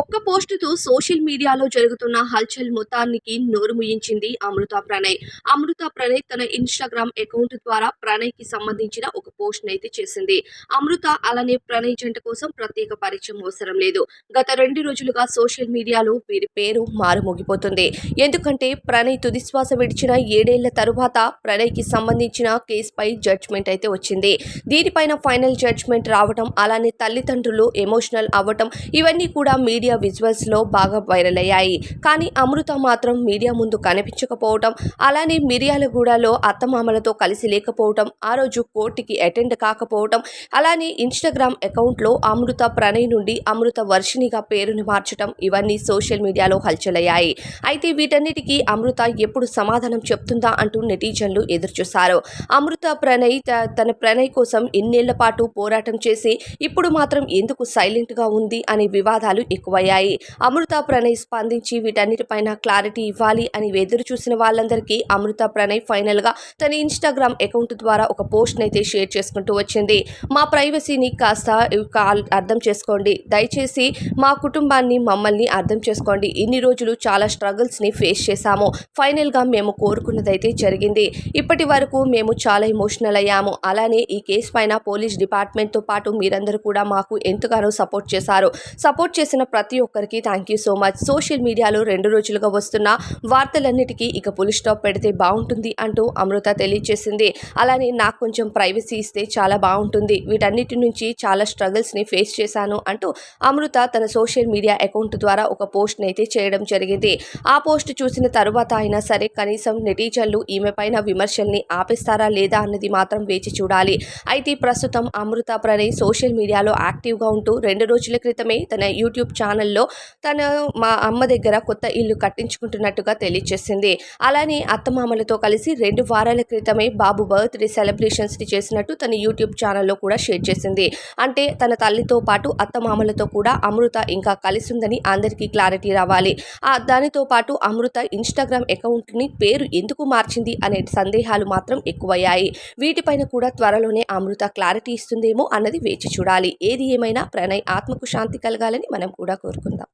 ఒక్క పోస్టుతో సోషల్ మీడియాలో జరుగుతున్న హల్చల్ మొత్తానికి నోరు ముయించింది అమృత ప్రణయ్. అమృత ప్రణయ్ తన ఇన్స్టాగ్రామ్ అకౌంట్ ద్వారా ప్రణయ్కి సంబంధించిన ఒక పోస్ట్ అయితే చేసింది. అమృత అలానే ప్రణయ్ జంట కోసం ప్రత్యేక పరిచయం అవసరం లేదు. గత రెండు రోజులుగా సోషల్ మీడియాలో వీరి పేరు మారుమోగిపోతుంది. ఎందుకంటే ప్రణయ్ తుదిశ్వాస విడిచిన ఏడేళ్ళ తరువాత ప్రణయ్కి సంబంధించిన కేసుపై జడ్జ్మెంట్ అయితే వచ్చింది. దీనిపైన ఫైనల్ జడ్జ్మెంట్ రావడం అలానే తల్లిదండ్రులు ఎమోషనల్ అవ్వటం ఇవన్నీ కూడా మీడియా విజువల్స్లో బాగా వైరల్ అయ్యాయి. కానీ అమృత మాత్రం మీడియా ముందు కనిపించకపోవటం అలానే మిర్యాలగూడలో అత్తమామలతో కలిసి లేకపోవటం ఆ రోజు కోర్టుకి అటెండ్ కాకపోవటం అలానే ఇన్స్టాగ్రామ్ అకౌంట్లో అమృత ప్రణయ్ నుండి అమృత వర్షినిగా పేరుని మార్చటం ఇవన్నీ సోషల్ మీడియాలో హల్చలయ్యాయి. అయితే వీటన్నిటికీ అమృత ఎప్పుడు సమాధానం చెప్తుందా అంటూ నెటిజన్లు ఎదురుచూశారు. అమృత ప్రణయ్ తన ప్రణయ్ కోసం ఇన్నేళ్ళ పాటు పోరాటం చేసి ఇప్పుడు మాత్రం ఎందుకు సైలెంట్గా ఉంది అనే వివాదాలు ఎక్కువ ఎక్కువయ్యాయి అమృత ప్రణయ్ స్పందించి వీటన్నిటిపైన క్లారిటీ ఇవ్వాలి అని ఎదురు చూసిన వాళ్ళందరికీ అమృత ప్రణయ్ ఫైనల్గా తన ఇన్స్టాగ్రామ్ అకౌంట్ ద్వారా ఒక పోస్ట్ అయితే షేర్ చేసుకుంటూ వచ్చింది. మా ప్రైవసీని కాస్త అర్థం చేసుకోండి. దయచేసి మా కుటుంబాన్ని మమ్మల్ని అర్థం చేసుకోండి. ఇన్ని రోజులు చాలా స్ట్రగుల్స్ని ఫేస్ చేశాము. ఫైనల్గా మేము కోరుకున్నదైతే జరిగింది. ఇప్పటి వరకు మేము చాలా ఎమోషనల్ అయ్యాము. అలానే ఈ కేసు పైన పోలీస్ డిపార్ట్మెంట్తో పాటు మీరందరూ కూడా మాకు ఎంతగానో సపోర్ట్ చేశారు. సపోర్ట్ చేసిన ప్రతి ఒక్కరికి thank you so much social మీడియాలో రెండు రోజులుగా వస్తున్న వార్తలన్నిటికీ ఇక పులి స్టాప్ పెడితే బాగుంటుంది అంటూ అమృత తెలియజేసింది అలానే నాకు కొంచెం ప్రైవసీ ఇస్తే చాలా బాగుంటుంది. వీటన్నిటి నుంచి చాలా స్ట్రగుల్స్ని ఫేస్ చేశాను అంటూ అమృత తన సోషల్ మీడియా అకౌంట్ ద్వారా ఒక పోస్ట్ని అయితే చేయడం జరిగింది. ఆ పోస్ట్ చూసిన తరువాత అయినా సరే కనీసం నెటిజన్లు ఈమె పైన విమర్శల్ని ఆపేస్తారా లేదా అన్నది మాత్రం వేచి చూడాలి. అయితే ప్రస్తుతం అమృత ప్రణయ్ సోషల్ మీడియాలో యాక్టివ్గా ఉంటూ రెండు రోజుల క్రితమే తన యూట్యూబ్ ఛానల్ ఛానల్లో తన మా అమ్మ దగ్గర కొత్త ఇల్లు కట్టించుకుంటున్నట్టుగా తెలియజేసింది అలానే అత్తమామలతో కలిసి రెండు వారాల క్రితమే బాబు బర్త్డే సెలబ్రేషన్స్ని చేసినట్టు తన యూట్యూబ్ ఛానల్లో కూడా షేర్ చేసింది. అంటే తన తల్లితో పాటు అత్తమామలతో కూడా అమృత ఇంకా కలిసి ఉందని అందరికీ క్లారిటీ రావాలి. ఆ దానితో పాటు అమృత ఇన్స్టాగ్రామ్ అకౌంట్ని పేరు ఎందుకు మార్చింది అనే సందేహాలు మాత్రం ఎక్కువయ్యాయి. వీటిపైన కూడా త్వరలోనే అమృత క్లారిటీ ఇస్తుందేమో అన్నది వేచి చూడాలి. ఏది ఏమైనా ప్రణయ్ ఆత్మకు శాంతి కలగాలని మనం కూడా కోరుకుందాం.